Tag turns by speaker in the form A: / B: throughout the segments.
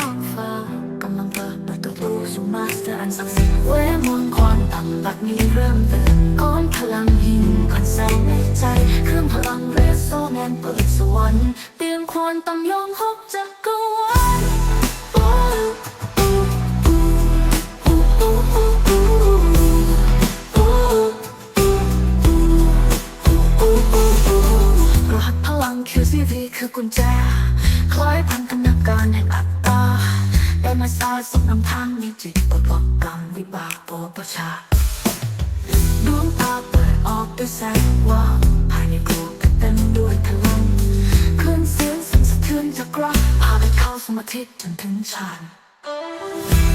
A: องฟ้ากำลังเปิดประตูสู่มาสเตอร์อันศักดิ์สิทธิ์เวมนต์ความต่ำบัดนี้เริ่มตื่นก้อนพลังหินคอนแสงในใจเครื่องพลังเรสโซแนนเปิดสวรรค์เตียงควอนตัมยองหกจักรวาลคือซีรีคือกุญแจ คล้ายพันธนาการแห่งอัตตาได้มาสาสมนำทางมีจิตปลดล็อกกรรมวิบากโปรประชาดวงตาเปิดออกด้วยแสงว่างภายในกรูเต็มด้วยพลังคลื่นเสียงสั่นสะเทือนจากกราพาไปเข้าสมาธิจนถึงฌาน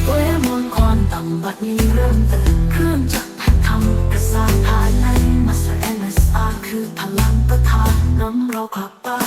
A: เวทมนต์ความต่ำบัดนี้เริ่มตื่นเครื่องจักรแห่งธรรมกระสานภายในมาสเตอร์ NSR คือพลังประทานนำเรากลับบ้า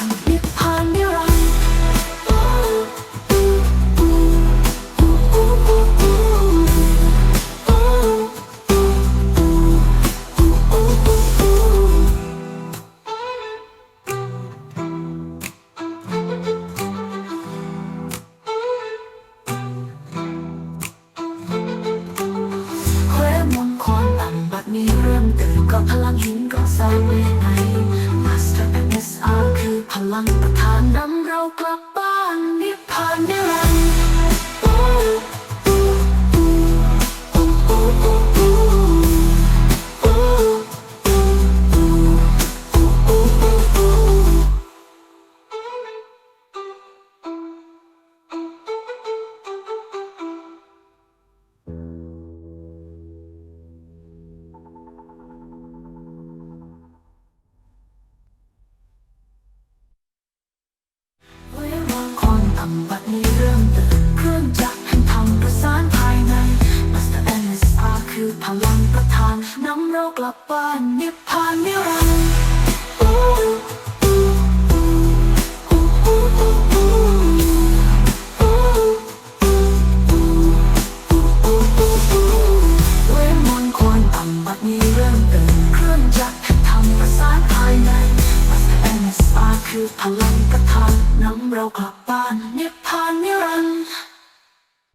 A: ก็พลังหินก็สร้างเวทใน Master MSR คือพลังประธานนำเรากลับบ้านนิพพานนิรันดร์าความต่ำบัดนี้เริ่มตื่นเครื่องจักรแห่งธรรมประสานภายใน Master NSR คือพลังประธานนำเรากลับบ้านนิพพานนิรันดร์ อาคือพลังกระทำนำเรากลับบ้านนิพพานนิรันดร์